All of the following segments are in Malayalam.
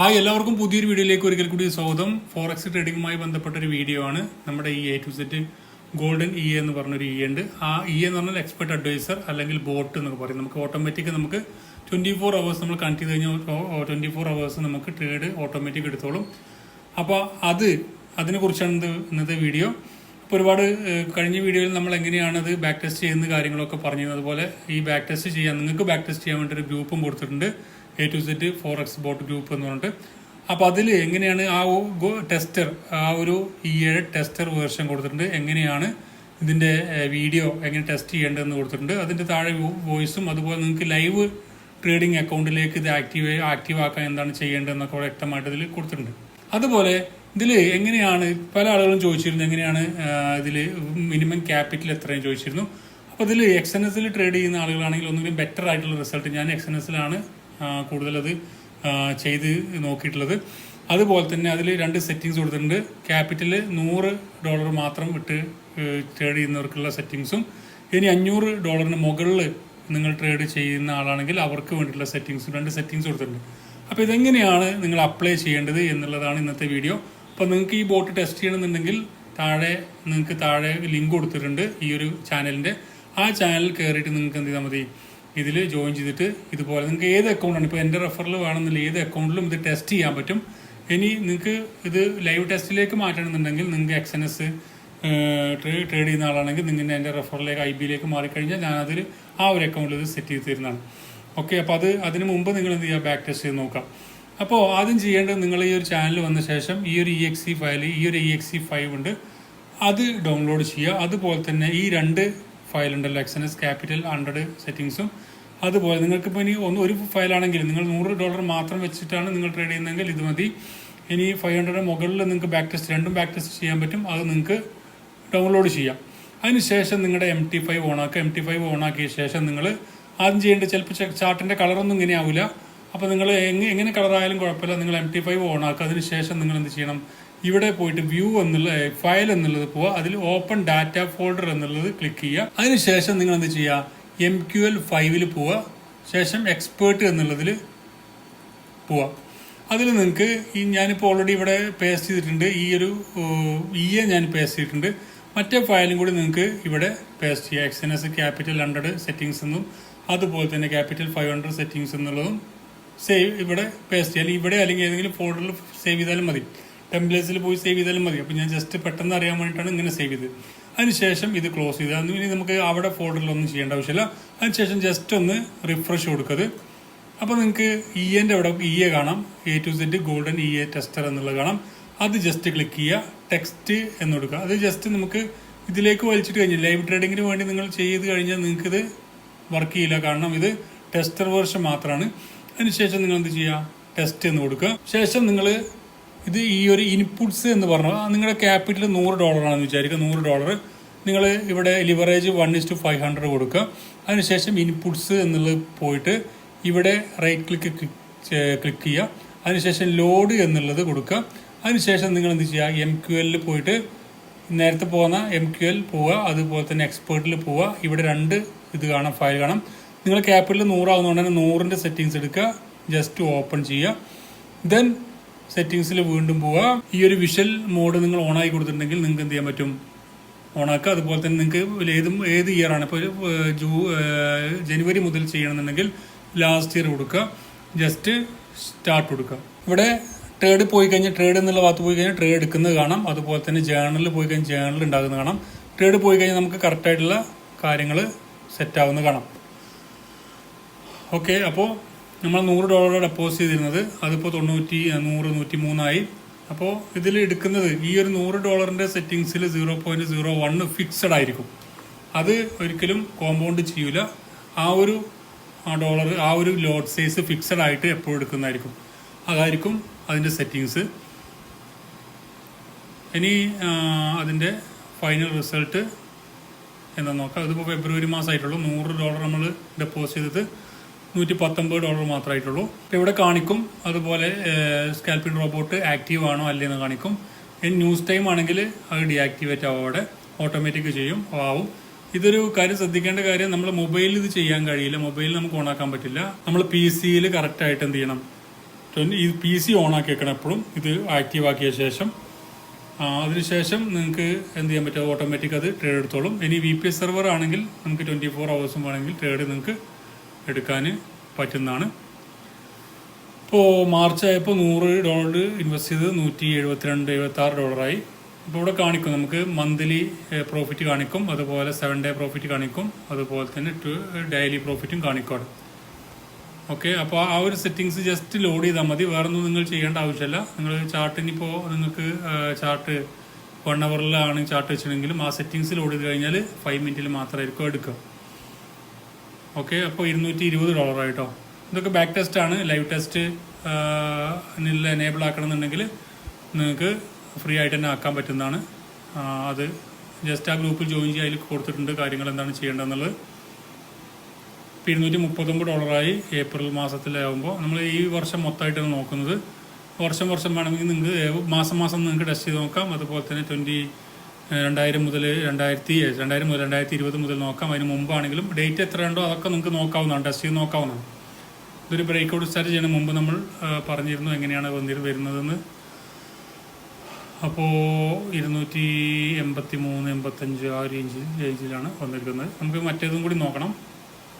ഹായ് എല്ലാവർക്കും പുതിയൊരു വീഡിയോയിലേക്ക് ഒരിക്കൽ കൂടി സ്വാഗതം. ഫോറക്സ് ട്രേഡിംഗുമായി ബന്ധപ്പെട്ട ഒരു വീഡിയോ ആണ്. നമ്മുടെ ഈ A to Z golden E എന്ന് പറഞ്ഞൊരു ഇ ഉണ്ട്. ആ ഇ എന്ന് പറഞ്ഞാൽ എക്സ്പെർട്ട് അഡ്വൈസർ അല്ലെങ്കിൽ ബോട്ട് എന്നൊക്കെ പറയും. നമുക്ക് ഓട്ടോമാറ്റിക് നമുക്ക് ട്വന്റി ഫോർ അവേഴ്സ് നമ്മൾ കണക്ട് ചെയ്ത് കഴിഞ്ഞാൽ ട്വന്റി ഫോർ അവേഴ്സ് നമുക്ക് ട്രേഡ് ഓട്ടോമാറ്റിക് എടുത്തോളും. അപ്പോൾ അത് അതിനെക്കുറിച്ചാണ് ഇത് ഇന്നത്തെ വീഡിയോ. അപ്പോൾ ഒരുപാട് കഴിഞ്ഞ വീഡിയോയിൽ നമ്മൾ എങ്ങനെയാണ് അത് ബാക്ക് ടെസ്റ്റ് ചെയ്യുന്ന കാര്യങ്ങളൊക്കെ പറഞ്ഞു അതുപോലെ ഈ ബാക്ക് ടെസ്റ്റ് ചെയ്യാൻ നിങ്ങൾക്ക് ബാക്ക് ടെസ്റ്റ് ചെയ്യാൻ വേണ്ടി ഒരു ഗ്രൂപ്പും കൊടുത്തിട്ടുണ്ട്. A to Z forex bot group എന്ന് പറഞ്ഞിട്ട്. അപ്പോൾ അതിൽ എങ്ങനെയാണ് ആ ടെസ്റ്റർ ആ ഒരു ഈയുടെ ടെസ്റ്റർ വേർഷൻ കൊടുത്തിട്ടുണ്ട്. എങ്ങനെയാണ് ഇതിന്റെ വീഡിയോ എങ്ങനെ ടെസ്റ്റ് ചെയ്യേണ്ടതെന്ന് കൊടുത്തിട്ടുണ്ട്. അതിന്റെ താഴെ വോയിസും അതുപോലെ നിങ്ങൾക്ക് ലൈവ് ട്രേഡിംഗ് അക്കൗണ്ടിലേക്ക് ഇത് ആക്റ്റീവ് ആക്റ്റീവ് ആക്കാൻ എന്താണ് ചെയ്യേണ്ടതെന്നൊക്കെ വ്യക്തമായിട്ട് ഇതിൽ കൊടുത്തിട്ടുണ്ട്. അതുപോലെ ഇതിൽ എങ്ങനെയാണ് പല ആളുകളും ചോദിച്ചിരുന്നു എങ്ങനെയാണ് ഇതിൽ മിനിമം ക്യാപിറ്റൽ എത്രയും ചോദിച്ചിരുന്നു. അപ്പോൾ ഇതിൽ എക്സ് എൻ എസിൽ ട്രേഡ് ചെയ്യുന്ന ആളുകളാണെങ്കിൽ ഒന്നുകൂടി ബെറ്റർ ആയിട്ടുള്ള റിസൾട്ട് ഞാൻ എക്സ് എൻ എസിലാണ് കൂടുതലത് ചെയ്ത് നോക്കിയിട്ടുള്ളത്. അതുപോലെ തന്നെ അതിൽ രണ്ട് സെറ്റിങ്സ് കൊടുത്തിട്ടുണ്ട്. ക്യാപിറ്റൽ നൂറ് ഡോളർ മാത്രം വിട്ട് ട്രേഡ് ചെയ്യുന്നവർക്കുള്ള സെറ്റിങ്സും ഇനി അഞ്ഞൂറ് ഡോളറിന് മുകളിൽ നിങ്ങൾ ട്രേഡ് ചെയ്യുന്ന ആളാണെങ്കിൽ അവർക്ക് വേണ്ടിയിട്ടുള്ള സെറ്റിങ്സും രണ്ട് സെറ്റിങ്സ് കൊടുത്തിട്ടുണ്ട്. അപ്പോൾ ഇതെങ്ങനെയാണ് നിങ്ങൾ അപ്ലൈ ചെയ്യേണ്ടത് എന്നുള്ളതാണ് ഇന്നത്തെ വീഡിയോ അപ്പോൾ നിങ്ങൾക്ക് ഈ ബോട്ട് ടെസ്റ്റ് ചെയ്യണമെന്നുണ്ടെങ്കിൽ താഴെ നിങ്ങൾക്ക് താഴെ ലിങ്ക് കൊടുത്തിട്ടുണ്ട് ഈ ഒരു ചാനലിന്റെ ആ ചാനൽ കയറിയിട്ട് നിങ്ങൾക്ക് എന്ത് ചെയ്താൽ മതി? ഇതിൽ ജോയിൻ ചെയ്തിട്ട് ഇതുപോലെ നിങ്ങൾക്ക് ഏത് അക്കൗണ്ടാണ് ഇപ്പോൾ എന്റെ റെഫറിൽ വേണമെന്നില്ല ഏത് അക്കൗണ്ടിലും ഇത് ടെസ്റ്റ് ചെയ്യാൻ പറ്റും. ഇനി നിങ്ങൾക്ക് ഇത് ലൈവ് ടെസ്റ്റിലേക്ക് മാറ്റണമെന്നുണ്ടെങ്കിൽ നിങ്ങൾക്ക് എക്സ് എൻ എസ് ട്രേഡ് ചെയ്യുന്ന ആളാണെങ്കിൽ നിങ്ങൾ എന്റെ റെഫറിലേക്ക് ഐ ബിയിലേക്ക് മാറിക്കഴിഞ്ഞാൽ ഞാനതിൽ ആ ഒരു അക്കൗണ്ടിൽ ഇത് സെറ്റ് ചെയ്ത് തരുന്നതാണ്. ഓക്കെ അപ്പോൾ അത് അതിന് മുമ്പ് നിങ്ങൾ എന്ത് ചെയ്യുക? ബാക്ക് ടെസ്റ്റ് ചെയ്ത് നോക്കാം അപ്പോൾ ആദ്യം ചെയ്യേണ്ടത് നിങ്ങൾ ഈ ഒരു ചാനൽ വന്ന ശേഷം ഈ ഒരു ഇ എക്സ് സി ഫയൽ ഈ ഒരു ഇ എക്സ് സി ഫൈവ് ഉണ്ട്. അത് ഡൗൺലോഡ് ചെയ്യുക. അതുപോലെ തന്നെ ഈ രണ്ട് ഫയൽ ഉണ്ടല്ലോ എക്സ് എസ് ക്യാപിറ്റൽ ഹൺഡ്രഡ് സെറ്റിങ്സും അതുപോലെ നിങ്ങൾക്കിപ്പോൾ ഇനി ഒന്ന് ഒരു ഫയൽ ഫയലാണെങ്കിൽ നിങ്ങൾ നൂറ് ഡോളർ മാത്രം വെച്ചിട്ടാണ് നിങ്ങൾ ട്രേഡ് ചെയ്യുന്നതെങ്കിൽ ഇത് മതി. ഇനി ഫൈവ് ഹൺഡ്രഡ് മുകളിൽ നിങ്ങൾക്ക് ബാക്ക് ടെസ്റ്റ് രണ്ടും ബാക്ക് ടെസ്റ്റ് ചെയ്യാൻ പറ്റും. അത് നിങ്ങൾക്ക് ഡൗൺലോഡ് ചെയ്യാം. അതിനുശേഷം നിങ്ങളുടെ എം ടി ഫൈവ് ഓണാക്കുക. എം ടി ഫൈവ് ഓണാക്കിയ ശേഷം നിങ്ങൾ ആദ്യം ചെയ്യേണ്ടത് ചിലപ്പോൾ ചാർട്ടിന്റെ കളറൊന്നും ഇങ്ങനെ ആവില്ല അപ്പോൾ നിങ്ങൾ എങ്ങനെ എങ്ങനെ കളറായാലും കുഴപ്പമില്ല. നിങ്ങൾ എം ടി ഫൈവ് ഓണാക്കുക. അതിനുശേഷം നിങ്ങൾ എന്ത് ചെയ്യണം? ഇവിടെ പോയിട്ട് വ്യൂ എന്നുള്ള ഫയൽ എന്നുള്ളത് പോവുക അതിൽ ഓപ്പൺ ഡാറ്റ ഫോൾഡർ എന്നുള്ളത് ക്ലിക്ക് ചെയ്യുക. അതിനുശേഷം നിങ്ങൾ എന്ത് ചെയ്യുക? എം ക്യു എൽ ഫൈവിൽ പോവുക ശേഷം എക്സ്പേർട്ട് എന്നുള്ളതിൽ പോവാം. അതിൽ നിങ്ങൾക്ക് ഈ ഞാനിപ്പോൾ ഓൾറെഡി ഇവിടെ പേസ്റ്റ് ചെയ്തിട്ടുണ്ട്. ഈ ഒരു ഇ എ ഞാൻ പേസ്റ്റ് ചെയ്തിട്ടുണ്ട്. മറ്റേ ഫയലും കൂടി നിങ്ങൾക്ക് ഇവിടെ പേസ്റ്റ് ചെയ്യാം. X N S capital hundred settings എന്നും അതുപോലെ തന്നെ ക്യാപിറ്റൽ ഫൈവ് ഹൺഡ്രഡ് സെറ്റിങ്സ് എന്നുള്ളതും സേവ് ഇവിടെ പേസ്റ്റ് ചെയ്യാം. ഇവിടെ അല്ലെങ്കിൽ ഏതെങ്കിലും ഫോൾഡറിൽ സേവ് ചെയ്താലും മതി. ടെംപ്ലേറ്റ്സിൽ പോയി സേവ് ചെയ്താലും മതി. അപ്പോൾ ഞാൻ ജസ്റ്റ് പെട്ടെന്ന് അറിയാൻ വേണ്ടിയിട്ടാണ് ഇങ്ങനെ സേവ് ചെയ്ത് അതിനുശേഷം ഇത് ക്ലോസ് ചെയ്ത്. അന്ന് ഇനി നമുക്ക് അവിടെ ഫോൾഡറിലൊന്നും ചെയ്യേണ്ട ആവശ്യമില്ല. അതിനുശേഷം ജസ്റ്റ് ഒന്ന് റിഫ്രഷ് കൊടുക്കത്. അപ്പോൾ നിങ്ങൾക്ക് ഇ എന്റെ അവിടെ ഇ എ കാണാം. A to Z golden E A tester എന്നുള്ളത് കാണാം. അത് ജസ്റ്റ് ക്ലിക്ക് ചെയ്യുക. ടെക്സ്റ്റ് എന്ന് കൊടുക്കുക. അത് ജസ്റ്റ് നമുക്ക് ഇതിലേക്ക് വലിച്ചിട്ട് കഴിഞ്ഞു ലൈവ് ട്രേഡിങ്ങിന് വേണ്ടി നിങ്ങൾ ചെയ്ത് കഴിഞ്ഞാൽ നിങ്ങൾക്ക് ഇത് വർക്ക് ചെയ്യില്ല. കാരണം ഇത് ടെസ്റ്റർ വേർഷൻ മാത്രമാണ് അതിനുശേഷം നിങ്ങൾ എന്ത് ചെയ്യുക? ടെസ്റ്റ് എന്ന് കൊടുക്കുക. ശേഷം നിങ്ങൾ ഇത് ഈ ഒരു ഇൻപുട്സ് എന്ന് പറഞ്ഞാൽ നിങ്ങളുടെ ക്യാപിറ്റൽ നൂറ് ഡോളറാണെന്ന് വിചാരിക്കുക നൂറ് ഡോളർ നിങ്ങൾ ഇവിടെ leverage one is to five hundred കൊടുക്കുക. അതിനുശേഷം ഇൻപുട്സ് എന്നുള്ളത് പോയിട്ട് ഇവിടെ റൈറ്റ് ക്ലിക്ക് ക്ലിക്ക് ചെയ്യുക. അതിനുശേഷം ലോഡ് എന്നുള്ളത് കൊടുക്കുക. അതിനുശേഷം നിങ്ങൾ എന്ത് ചെയ്യുക? എം ക്യു എല്ലിൽ പോയിട്ട് നേരത്തെ പോകുന്ന എം ക്യു എൽ പോവുക അതുപോലെ തന്നെ എക്സ്പേർട്ടിൽ പോവുക. ഇവിടെ രണ്ട് ഇത് കാണാം ഫയൽ കാണാം. നിങ്ങൾ ക്യാപിറ്റൽ നൂറാവുന്നതുകൊണ്ട് തന്നെ നൂറിന്റെ സെറ്റിങ്സ് എടുക്കുക. ജസ്റ്റ് ഓപ്പൺ ചെയ്യുക. ദെൻ സെറ്റിങ്സിൽ വീണ്ടും പോവുക ഈ ഒരു വിഷൽ മോഡ് നിങ്ങൾ ഓൺ ആയി കൊടുത്തിട്ടുണ്ടെങ്കിൽ നിങ്ങൾക്ക് എന്ത് ചെയ്യാൻ പറ്റും? ഓണാക്കുക അതുപോലെ തന്നെ നിങ്ങൾക്ക് ഏതും ഏത് ഇയർ ആണ്? ഇപ്പോൾ ജൂ ജനുവരി മുതൽ ചെയ്യണമെന്നുണ്ടെങ്കിൽ ലാസ്റ്റ് ഇയർ കൊടുക്കുക. ജസ്റ്റ് സ്റ്റാർട്ട് കൊടുക്കുക. ഇവിടെ ട്രേഡ് പോയി കഴിഞ്ഞാൽ ട്രേഡ് എന്നുള്ള ഭാഗത്ത് പോയി കഴിഞ്ഞാൽ ട്രേഡ് എടുക്കുന്നത് കാണാം. അതുപോലെ തന്നെ ജേണലിൽ പോയി കഴിഞ്ഞാൽ ജേണൽ ഉണ്ടാകുന്നത് കാണാം. ട്രേഡ് പോയി കഴിഞ്ഞാൽ നമുക്ക് കറക്റ്റായിട്ടുള്ള കാര്യങ്ങൾ സെറ്റ് ആവുന്ന കാണാം. ഓക്കെ അപ്പോൾ നമ്മൾ നൂറ് ഡോളർ ഡെപ്പോസിറ്റ് ചെയ്തിരുന്നത്. അതിപ്പോൾ തൊണ്ണൂറ്റി നൂറ് നൂറ്റി മൂന്നായി അപ്പോൾ ഇതിൽ എടുക്കുന്നത് ഈ ഒരു നൂറ് ഡോളറിന്റെ സെറ്റിങ്സിൽ zero point zero one fixed ആയിരിക്കും. അത് ഒരിക്കലും കോമ്പൗണ്ട് ചെയ്യൂല. ആ ഒരു ഡോളർ ആ ഒരു ലോഡ് സൈസ് ഫിക്സഡ് ആയിട്ട് എപ്പോഴും എടുക്കുന്നതായിരിക്കും. അതായിരിക്കും അതിന്റെ സെറ്റിങ്സ് ഇനി അതിന്റെ ഫൈനൽ റിസൾട്ട് എന്താ നോക്കാം. അതിപ്പോൾ ഫെബ്രുവരി മാസമായിട്ടുള്ളൂ നൂറ് ഡോളർ നമ്മൾ ഡെപ്പോസിറ്റ് ചെയ്തത് നൂറ്റി പത്തൊമ്പത് ഡോളർ മാത്രമായിട്ടുള്ളൂ. അപ്പോൾ ഇവിടെ കാണിക്കും. അതുപോലെ സ്കാൽപ്പിംഗ് റോബോട്ട് ആക്റ്റീവ് ആണോ അല്ലേന്ന് കാണിക്കും. ഇനി ന്യൂസ് ടൈം ആണെങ്കിൽ അത് ഡീആക്ടിവേറ്റ് ആവും അവിടെ. ഓട്ടോമാറ്റിക് ചെയ്യും. ആവും. ഇതൊരു കാര്യം ശ്രദ്ധിക്കേണ്ട കാര്യം നമ്മൾ മൊബൈലിൽ ഇത് ചെയ്യാൻ കഴിയില്ല. മൊബൈലിൽ നമുക്ക് ഓണാക്കാൻ പറ്റില്ല. നമ്മൾ പി സിയിൽ കറക്റ്റായിട്ട് എന്ത് ചെയ്യണം? ഈ പി സി ഓൺ ആക്കി വെക്കണം എപ്പോഴും. ഇത് ആക്റ്റീവ് ആക്കിയ ശേഷം. അതിനുശേഷം നിങ്ങൾക്ക് എന്ത് ചെയ്യാൻ പറ്റും? ഓട്ടോമാറ്റിക് അത് ട്രേഡ് എടുത്തോളും. ഇനി വി പി എസ് സെർവർ ആണെങ്കിൽ നമുക്ക് ട്വന്റി ഫോർ അവേഴ്സും വേണമെങ്കിൽ ട്രേഡ് നിങ്ങൾക്ക് എടുക്കാൻ പറ്റുന്നതാണ്. ഇപ്പോൾ മാർച്ച് ആയപ്പോൾ നൂറ് ഡോളർ ഇൻവെസ്റ്റ് ചെയ്ത് നൂറ്റി എഴുപത്തിരണ്ട് എഴുപത്തി ആറ് ഡോളറായി. ഇപ്പോൾ ഇവിടെ കാണിക്കും നമുക്ക് മന്ത്ലി പ്രോഫിറ്റ് കാണിക്കും അതുപോലെ സെവൻ ഡേ പ്രോഫിറ്റ് കാണിക്കും അതുപോലെ തന്നെ ടു ഡെയിലി പ്രോഫിറ്റും കാണിക്കും ഓക്കെ അപ്പോൾ ആ ഒരു സെറ്റിങ്സ് ജസ്റ്റ് ലോഡ് ചെയ്താൽ മതി. വേറൊന്നും നിങ്ങൾ ചെയ്യേണ്ട ആവശ്യമില്ല. നിങ്ങൾ ചാർട്ടിനിപ്പോൾ നിങ്ങൾക്ക് ചാർട്ട് വൺ അവറിലാണ് ചാർട്ട് വെച്ചിട്ടുണ്ടെങ്കിലും ആ സെറ്റിങ്സ് ലോഡ് ചെയ്ത് കഴിഞ്ഞാൽ ഫൈവ് മിനിറ്റിൽ മാത്രമായിരിക്കും എടുക്കുക. ഓക്കെ അപ്പോൾ ഇരുന്നൂറ്റി ഇരുപത് ഡോളറായിട്ടോ ഇതൊക്കെ ബാക്ക് ടെസ്റ്റ് ആണ്. ലൈവ് ടെസ്റ്റ് എനേബിൾ ആക്കണമെന്നുണ്ടെങ്കിൽ നിങ്ങൾക്ക് ഫ്രീ ആയിട്ട് തന്നെ ആക്കാൻ പറ്റുന്നതാണ്. അത് ജസ്റ്റ് ആ ഗ്രൂപ്പിൽ ജോയിൻ ചെയ്യാൻ അതിൽ കൊടുത്തിട്ടുണ്ട്. കാര്യങ്ങൾ എന്താണ് ചെയ്യേണ്ടതെന്നുള്ളത്. ഇപ്പം ഇരുന്നൂറ്റി മുപ്പത്തൊമ്പത് ഡോളറായി ഏപ്രിൽ മാസത്തിലാകുമ്പോൾ നമ്മൾ ഈ വർഷം മൊത്തമായിട്ടാണ് നോക്കുന്നത്. വർഷം വർഷം വേണമെങ്കിൽ നിങ്ങൾക്ക് മാസം മാസം നിങ്ങൾക്ക് ടെസ്റ്റ് ചെയ്ത് നോക്കാം. അതുപോലെ തന്നെ ട്വന്റി രണ്ടായിരം മുതൽ രണ്ടായിരത്തി രണ്ടായിരം മുതൽ രണ്ടായിരത്തി ഇരുപത് മുതൽ നോക്കാം. അതിന് മുമ്പാണെങ്കിലും ഡേറ്റ് എത്ര ഉണ്ടോ അതൊക്കെ നിങ്ങൾക്ക് നോക്കാവുന്നതാണ്. ടെസ്റ്റ് ചെയ്ത് നോക്കാവുന്നതാണ്. ഇതൊരു ബ്രേക്ക് ഔട്ട് സ്റ്റാർട്ട് ചെയ്യുന്ന മുമ്പ് നമ്മൾ പറഞ്ഞിരുന്നു എങ്ങനെയാണ് വന്നിരു വരുന്നതെന്ന്. അപ്പോൾ ഇരുന്നൂറ്റി എൺപത്തി മൂന്ന് എൺപത്തഞ്ച് ആ റേഞ്ച് റേഞ്ചിലാണ് വന്നിരിക്കുന്നത്. നമുക്ക് മറ്റേതും കൂടി നോക്കണം.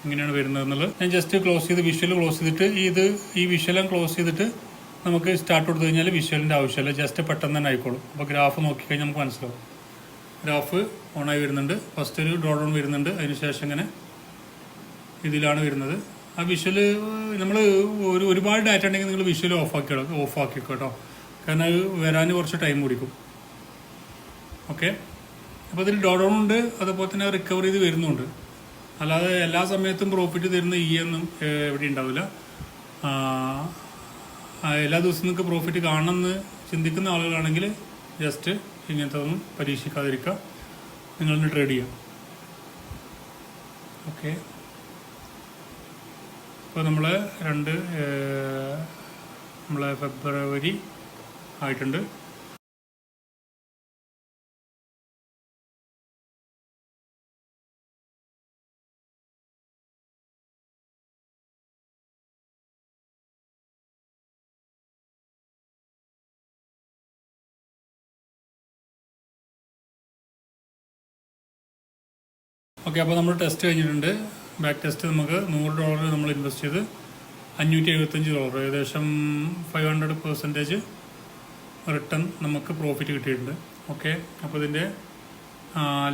എങ്ങനെയാണ് വരുന്നത് എന്നുള്ളത് ഞാൻ ജസ്റ്റ് ക്ലോസ് ചെയ്ത് വിഷ്വൽ ക്ലോസ് ചെയ്തിട്ട് ഇത് ഈ വിഷ്വലും ക്ലോസ് ചെയ്തിട്ട് നമുക്ക് സ്റ്റാർട്ട് കൊടുത്തു കഴിഞ്ഞാൽ വിഷ്വലിന്റെ ആവശ്യമില്ല. ജസ്റ്റ് പെട്ടെന്ന് തന്നെ ആയിക്കോളും. അപ്പോൾ ഗ്രാഫ് നോക്കിക്കഴിഞ്ഞാൽ നമുക്ക് മനസ്സിലാവും. ഗ്രാഫ് ഓണായി വരുന്നുണ്ട്. ഫസ്റ്റ് ഒരു ഡ്രോ ഡൗൺ വരുന്നുണ്ട് അതിനുശേഷം ഇങ്ങനെ ഇതിലാണ് വരുന്നത്. ആ വിഷ്വൽ നമ്മൾ ഒരു ഒരുപാട് ഡാറ്റ ഉണ്ടെങ്കിൽ നിങ്ങൾ വിഷ്വൽ ഓഫ് ആക്കി ഓഫ് ആക്കി കേട്ടോ കാരണം അത് വരാൻ കുറച്ച് ടൈം പിടിക്കും. ഓക്കെ അപ്പോൾ ഇതിൽ ഡോ ഡൗൺ ഉണ്ട്. അതുപോലെ തന്നെ റിക്കവർ ചെയ്ത് വരുന്നുണ്ട്. അല്ലാതെ എല്ലാ സമയത്തും പ്രോഫിറ്റ് തരുന്ന ഇ ഒന്നും ഏഹ്, എവിടെ ഉണ്ടാവില്ല. എല്ലാ ദിവസവും നിങ്ങൾക്ക് പ്രോഫിറ്റ് കാണണമെന്ന് ചിന്തിക്കുന്ന ആളുകളാണെങ്കിൽ ജസ്റ്റ് ഇങ്ങനത്തെ ഒന്നും പരീക്ഷിക്കാതിരിക്കുക. നിങ്ങളൊന്ന് ട്രേഡ് ചെയ്യാം ഓക്കെ ഇപ്പോൾ നമ്മൾ രണ്ട് നമ്മളെ ഫെബ്രുവരി ആയിട്ടുണ്ട്. ഓക്കെ അപ്പോൾ നമ്മൾ ടെസ്റ്റ് കഴിഞ്ഞിട്ടുണ്ട്. ബാക്ക് ടെസ്റ്റ് നമുക്ക് നൂറ് ഡോളർ നമ്മൾ ഇൻവെസ്റ്റ് ചെയ്ത് അഞ്ഞൂറ്റി എഴുപത്തഞ്ച് ഡോളർ ഏകദേശം ഫൈവ് ഹൺഡ്രഡ് പെർസെന്റേജ് റിട്ടേൺ നമുക്ക് പ്രോഫിറ്റ് കിട്ടിയിട്ടുണ്ട്. ഓക്കെ അപ്പോൾ ഇതിന്റെ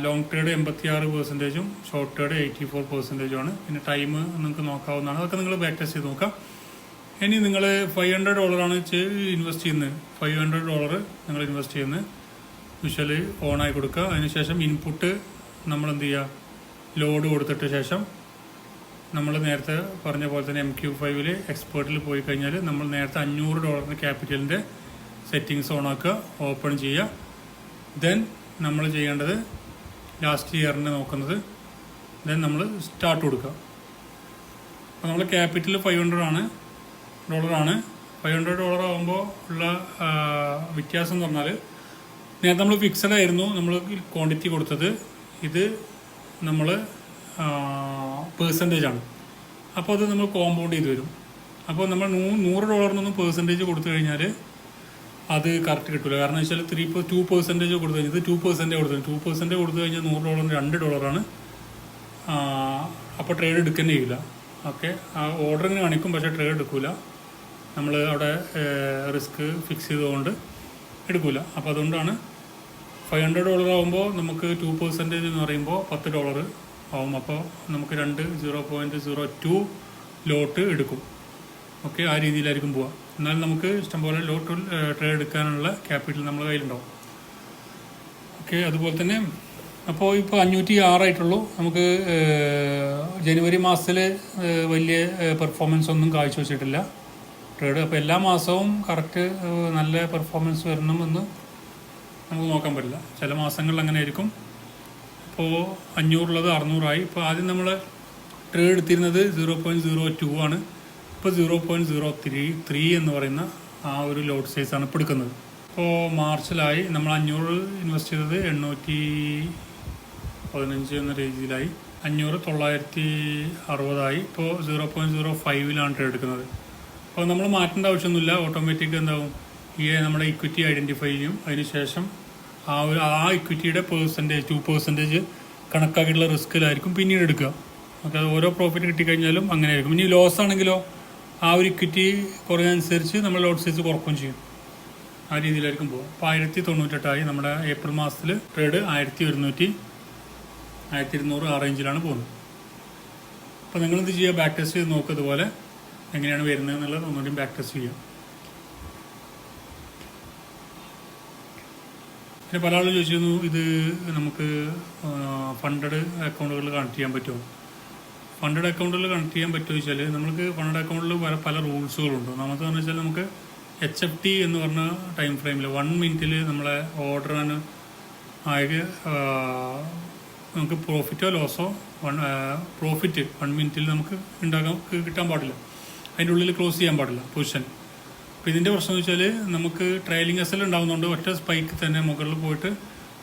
ലോങ് ട്രേഡ് എൺപത്തി ആറ് പെർസെന്റേജും ഷോർട്ട് ട്രേഡ് എയ്റ്റി ഫോർ പെർസെന്റേജും ആണ്. പിന്നെ ടൈം നിങ്ങൾക്ക് നോക്കാവുന്നതാണ്. അതൊക്കെ നിങ്ങൾ ബാക്ക് ടെസ്റ്റ് ചെയ്ത് നോക്കാം. ഇനി നിങ്ങൾ ഫൈവ് ഹൺഡ്രഡ് ഡോളറാണ് ഇൻവെസ്റ്റ് ചെയ്യുന്നത്. ഫൈവ് ഹൺഡ്രഡ് ഡോളർ നിങ്ങൾ ഇൻവെസ്റ്റ് ചെയ്യുന്നത്. വിഷ്വൽ ഓണായി കൊടുക്കുക. അതിനുശേഷം ഇൻപുട്ട് നമ്മൾ എന്ത് ചെയ്യുക? ലോഡ് കൊടുത്തിട്ട് ശേഷം നമ്മൾ നേരത്തെ പറഞ്ഞ പോലെ തന്നെ എം ക്യൂ ഫൈവിൽ എക്സ്പേർട്ടിൽ പോയി കഴിഞ്ഞാൽ നമ്മൾ നേരത്തെ അഞ്ഞൂറ് ഡോളറിന്റെ ക്യാപിറ്റലിന്റെ സെറ്റിങ്സ് ഓണാക്കുക ഓപ്പൺ ചെയ്യുക. ദെൻ നമ്മൾ ചെയ്യേണ്ടത് ലാസ്റ്റ് ഇയറിന്റെ നോക്കുന്നത്. ദെൻ നമ്മൾ സ്റ്റാർട്ട് കൊടുക്കുക. അപ്പോൾ നമ്മൾ ക്യാപിറ്റൽ ഫൈവ് ഹൺഡ്രഡ് ആണ് ഡോളറാണ് ഫൈവ് ഹൺഡ്രഡ് ഡോളർ ആകുമ്പോൾ ഉള്ള വ്യത്യാസം എന്ന് പറഞ്ഞാൽ നേരത്തെ നമ്മൾ ഫിക്സഡ് ആയിരുന്നു നമ്മൾ ക്വാണ്ടിറ്റി കൊടുത്തത്. ഇത് നമ്മൾ പേഴ്സന്റേജ് ആണ്. അപ്പോൾ അത് നമ്മൾ കോമ്പൗണ്ട് ചെയ്ത് വരും. അപ്പോൾ നമ്മൾ നൂ നൂറ് ഡോളറിനൊന്നും പേഴ്സന്റേജ് കൊടുത്തു കഴിഞ്ഞാൽ അത് കറക്റ്റ് കിട്ടില്ല കാരണം വെച്ചാൽ ത്രീ ടു പെർസെന്റേജ് കൊടുത്തു കഴിഞ്ഞാൽ ഇത് ടു പെർസെന്റേജ് കൊടുത്തു ടു പെർസെന്റേജ് കൊടുത്തു കഴിഞ്ഞാൽ നൂറ് ഡോളറിന് രണ്ട് ഡോളറാണ് അപ്പോൾ ട്രേഡ് എടുക്കേണ്ടി ചെയ്യില്ല ഓക്കെ? ആ ഓർഡറിന് കാണിക്കും പക്ഷേ ട്രേഡ് എടുക്കില്ല നമ്മൾ അവിടെ റിസ്ക് ഫിക്സ് ചെയ്തുകൊണ്ട് എടുക്കില്ല അപ്പോൾ അതുകൊണ്ടാണ് ഫൈവ് ഹൺഡ്രഡ് ഡോളർ ആകുമ്പോൾ നമുക്ക് ടു പെർസെന്റേജ് എന്ന് പറയുമ്പോൾ പത്ത് ഡോളർ ആവും. അപ്പോൾ നമുക്ക് രണ്ട് zero point zero two lot എടുക്കും. ഓക്കെ ആ രീതിയിലായിരിക്കും പോവുക. എന്നാൽ നമുക്ക് ഇഷ്ടംപോലെ ലോട്ട് ട്രേഡ് എടുക്കാനുള്ള ക്യാപിറ്റൽ നമ്മുടെ കയ്യിലുണ്ടാവും. ഓക്കെ അതുപോലെ തന്നെ അപ്പോൾ ഇപ്പോൾ അഞ്ഞൂറ്റി ആറായിട്ടുള്ളൂ നമുക്ക് ജനുവരി മാസത്തിൽ വലിയ പെർഫോമൻസ് ഒന്നും കാഴ്ചവെച്ചിട്ടില്ല. ട്രേഡ് അപ്പോൾ എല്ലാ മാസവും കറക്റ്റ് നല്ല പെർഫോമൻസ് വരണമെന്ന് നമുക്ക് നോക്കാൻ പറ്റില്ല. ചില മാസങ്ങളിൽ അങ്ങനെ ആയിരിക്കും. ഇപ്പോൾ അഞ്ഞൂറുള്ളത് അറുന്നൂറായി. ഇപ്പോൾ ആദ്യം നമ്മൾ ട്രേഡ് എടുത്തിരുന്നത് സീറോ പോയിന്റ് സീറോ ടു ആണ്. ഇപ്പോൾ zero point zero three three എന്ന് പറയുന്ന ആ ഒരു ലോഡ് സൈസാണ് ഇപ്പോൾ എടുക്കുന്നത്. ഇപ്പോൾ മാർച്ചിലായി. നമ്മൾ അഞ്ഞൂറ് ഇൻവെസ്റ്റ് ചെയ്തത് എണ്ണൂറ്റി പതിനഞ്ച് എന്ന രീതിയിലായി. അഞ്ഞൂറ് തൊള്ളായിരത്തി അറുപതായി. ഇപ്പോൾ സീറോ പോയിന്റ് സീറോ ഫൈവിലാണ് ട്രേഡ് എടുക്കുന്നത്. അപ്പോൾ നമ്മൾ മാറ്റേണ്ട ആവശ്യമൊന്നുമില്ല. ഓട്ടോമാറ്റിക് എന്താവും? ഈ നമ്മുടെ ഇക്വിറ്റി ഐഡന്റിഫൈ ചെയ്യും. അതിനുശേഷം ആ ഒരു ആ ഇക്വിറ്റിയുടെ പേഴ്സന്റേജ് ടു പേഴ്സന്റേജ് കണക്കാക്കിയിട്ടുള്ള റിസ്ക്കിലായിരിക്കും പിന്നീട് എടുക്കുക. ഓക്കെ അത് ഓരോ പ്രോഫിറ്റ് കിട്ടിക്കഴിഞ്ഞാലും അങ്ങനെ ആയിരിക്കും. ഇനി ലോസ് ആണെങ്കിലോ ആ ഒരു ഇക്വിറ്റി കുറയുന്നതനുസരിച്ച് നമ്മൾ ലോഡ് സൈസ് കുറക്കുകയും ചെയ്യും. ആ രീതിയിലായിരിക്കും പോകും അപ്പോൾ ആയിരത്തി തൊണ്ണൂറ്റെട്ടായി നമ്മുടെ ഏപ്രിൽ മാസത്തിൽ ട്രേഡ് ആയിരത്തി ഒരുന്നൂറ്റി ആയിരത്തി ഇരുന്നൂറ് ആ റേഞ്ചിലാണ് പോകുന്നത്. അപ്പോൾ നിങ്ങളെന്ത് ചെയ്യുക? ബാക്ക് ടെസ്റ്റ് ചെയ്ത് നോക്കുക ഇതുപോലെ എങ്ങനെയാണ് വരുന്നത് എന്നുള്ളത് ഒന്നുകൂടി ബാക്ക് ടെസ്റ്റ് ചെയ്യുക. പിന്നെ പല ആളും ചോദിച്ചിരുന്നു ഇത് നമുക്ക് ഫണ്ടഡ് അക്കൗണ്ടുകളിൽ കണക്ട് ചെയ്യാൻ പറ്റുമോ? ഫണ്ടഡ് അക്കൗണ്ടുകൾ കണക്ട് ചെയ്യാൻ പറ്റുമോ വെച്ചാൽ നമുക്ക് ഫണ്ടഡ് അക്കൗണ്ടിൽ പല പല റൂൾസുകളുണ്ട് നമുക്ക് എന്ന് വെച്ചാൽ നമുക്ക് എച്ച് എഫ് ടി എന്ന് പറഞ്ഞ ടൈം ഫ്രെയിമിൽ വൺ മിനിറ്റിൽ നമ്മളെ ഓർഡർ ആയ നമുക്ക് പ്രോഫിറ്റോ ലോസോ വൺ പ്രോഫിറ്റ് വൺ മിനിറ്റിൽ നമുക്ക് ഉണ്ടാക്കാൻ കിട്ടാൻ പാടില്ല. അതിന്റെ ഉള്ളിൽ ക്ലോസ് ചെയ്യാൻ പാടില്ല പൊസിഷൻ അപ്പോൾ ഇതിന്റെ പ്രശ്നം എന്ന് വെച്ചാൽ നമുക്ക് ട്രെയിലിംഗ് എസ് എൽ ഉണ്ടാകുന്നതുകൊണ്ട് ഒറ്റ സ്പൈക്ക് തന്നെ മുകളിൽ പോയിട്ട്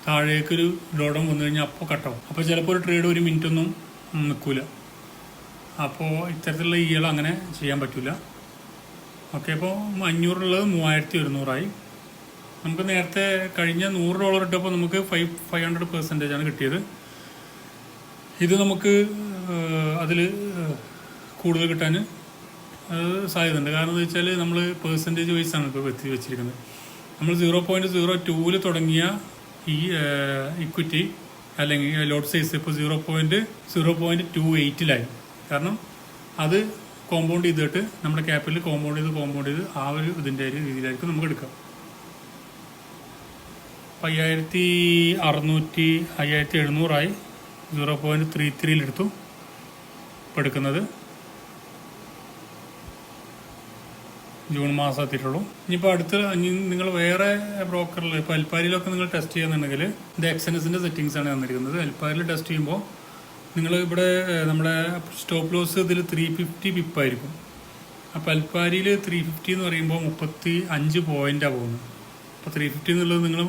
താഴേക്കൊരു ലോഡം വന്നു കഴിഞ്ഞാൽ അപ്പോൾ കട്ടാവും അപ്പോൾ ചിലപ്പോൾ ഒരു ട്രേഡ് ഒരു മിനിറ്റ് ഒന്നും നിൽക്കില്ല അപ്പോൾ ഇത്തരത്തിലുള്ള ഇയാൾ അങ്ങനെ ചെയ്യാൻ പറ്റില്ല ഓക്കെ അപ്പോൾ അഞ്ഞൂറുള്ളത് മൂവായിരത്തി ഒരുന്നൂറായി. നമുക്ക് നേരത്തെ കഴിഞ്ഞ നൂറ് ഡോളർ ഇട്ടപ്പോൾ നമുക്ക് ഫൈവ് ഫൈവ് ഹൺഡ്രഡ് പെർസെന്റേജ് ആണ് കിട്ടിയത്. ഇത് നമുക്ക് അതിൽ കൂടുതൽ കിട്ടാൻ സാധ്യതയുണ്ട്. കാരണം എന്താ വെച്ചാൽ നമ്മൾ പേഴ്സന്റേജ് വൈസ് ആണ് ഇപ്പോൾ എത്തി വെച്ചിരിക്കുന്നത്. നമ്മൾ സീറോ പോയിന്റ് സീറോ ടൂവിൽ തുടങ്ങിയ ഈ ഇക്വിറ്റി അല്ലെങ്കിൽ ലോഡ് സൈസ് ഇപ്പോൾ zero point zero point two എയ്റ്റിലായി കാരണം അത് കോമ്പൗണ്ട് ചെയ്തിട്ട് നമ്മുടെ ക്യാപിറ്റൽ കോമ്പൗണ്ട് ചെയ്ത് കോമ്പൗണ്ട് ചെയ്ത് ആ ഒരു ഇതിന്റെ ഒരു രീതിയിലായിരിക്കും നമുക്ക് എടുക്കാം. അയ്യായിരത്തി അറുന്നൂറ്റി അയ്യായിരത്തി എഴുന്നൂറായി സീറോ പോയിന്റ് ത്രീ ത്രീയിലെടുത്തു ഇപ്പോൾ എടുക്കുന്നത് ജൂൺ മാസം എത്തിയിട്ടുള്ളൂ. ഇനിയിപ്പോൾ അടുത്ത് നിങ്ങൾ വേറെ ബ്രോക്കറിൽ ഇപ്പോൾ അൽപ്പാരിയിലൊക്കെ നിങ്ങൾ ടെസ്റ്റ് ചെയ്യുന്നുണ്ടെങ്കിൽ ഇത് എക്സനസിന്റെ സെറ്റിങ്സ് ആണ് തന്നിരിക്കുന്നത്. അൽപ്പാരിൽ ടെസ്റ്റ് ചെയ്യുമ്പോൾ നിങ്ങൾ ഇവിടെ നമ്മുടെ സ്റ്റോപ്പ് ലോസ് ഇതിൽ ത്രീ ഫിഫ്റ്റി പിപ്പായിരിക്കും അപ്പോൾ അൽപ്പാരിയിൽ ത്രീ ഫിഫ്റ്റി എന്ന് പറയുമ്പോൾ മുപ്പത്തി അഞ്ച് പോയിന്റാണ് പോകുന്നത്. അപ്പോൾ ത്രീ ഫിഫ്റ്റി എന്നുള്ളത് നിങ്ങൾ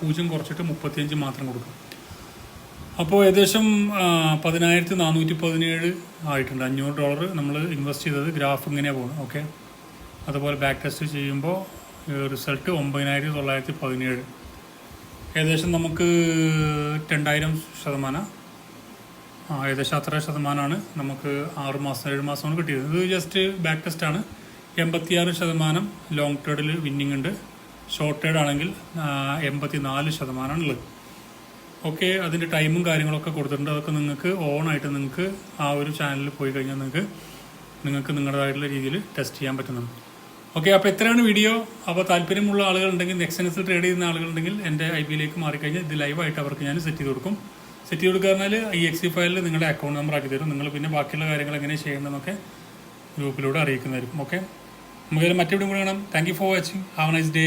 പൂജ്യം കുറച്ചിട്ട് മുപ്പത്തിയഞ്ച് മാത്രം കൊടുക്കും അപ്പോൾ ഏകദേശം പതിനായിരത്തി നാനൂറ്റി പതിനേഴ് ആയിട്ടുണ്ട്. അഞ്ഞൂറ് ഡോളർ നമ്മൾ ഇൻവെസ്റ്റ് ചെയ്തത് ഗ്രാഫ് ഇങ്ങനെയാണ് പോകുന്നത്. ഓക്കെ അതുപോലെ ബാക്ക് ടെസ്റ്റ് ചെയ്യുമ്പോൾ റിസൾട്ട് ഒമ്പതിനായിരത്തി തൊള്ളായിരത്തി പതിനേഴ്. ഏകദേശം നമുക്ക് രണ്ടായിരം ശതമാനം ഏകദേശം അത്ര ശതമാനമാണ് നമുക്ക് ആറ് മാസം ഏഴ് മാസമാണ് കിട്ടിയത്. ഇത് ജസ്റ്റ് ബാക്ക് ടെസ്റ്റ് ആണ്. എൺപത്തിയാറ് ശതമാനം ലോങ് ട്രേഡിൽ വിന്നിംഗ് ഉണ്ട്. ഷോർട്ട് ട്രേഡ് ആണെങ്കിൽ എൺപത്തി നാല് ശതമാനമാണ് ഉള്ളത് ഓക്കെ അതിന്റെ ടൈമും കാര്യങ്ങളൊക്കെ കൊടുത്തിട്ടുണ്ട്. അതൊക്കെ നിങ്ങൾക്ക് ഓൺ ആയിട്ട് നിങ്ങൾക്ക് ആ ഒരു ചാനലിൽ പോയി കഴിഞ്ഞാൽ നിങ്ങൾക്ക് നിങ്ങൾക്ക് നിങ്ങളുടേതായിട്ടുള്ള രീതിയിൽ ടെസ്റ്റ് ചെയ്യാൻ പറ്റുന്നതാണ്. ഓക്കെ അപ്പോൾ എത്രയാണ് വീഡിയോ അപ്പോൾ താല്പര്യമുള്ള ആളുകളുണ്ടെങ്കിൽ നെക്സനസിൽ ട്രേഡ് ചെയ്യുന്ന ആളുകളുണ്ടെങ്കിൽ എന്റെ ഐ ബിയിലേക്ക് മാറിക്കഴിഞ്ഞാൽ ഇത് ലൈവായിട്ട് അവർക്ക് ഞാൻ സെറ്റ് ചെയ്ത് കൊടുക്കും. സെറ്റ് ചെയ്ത് പറഞ്ഞാൽ ഈ എക്സി ഫയലിൽ നിങ്ങളുടെ അക്കൗണ്ട് നമ്പർ ആക്കി തരും. നിങ്ങൾ പിന്നെ ബാക്കിയുള്ള കാര്യങ്ങൾ എങ്ങനെ ചെയ്യണമെന്നൊക്കെ ഗ്രൂപ്പിലൂടെ അറിയിക്കുന്നതായിരിക്കും. ഓക്കെ നമുക്ക് മറ്റെവിടെയും കൂടെ കാണാം. Thank you for watching have nice day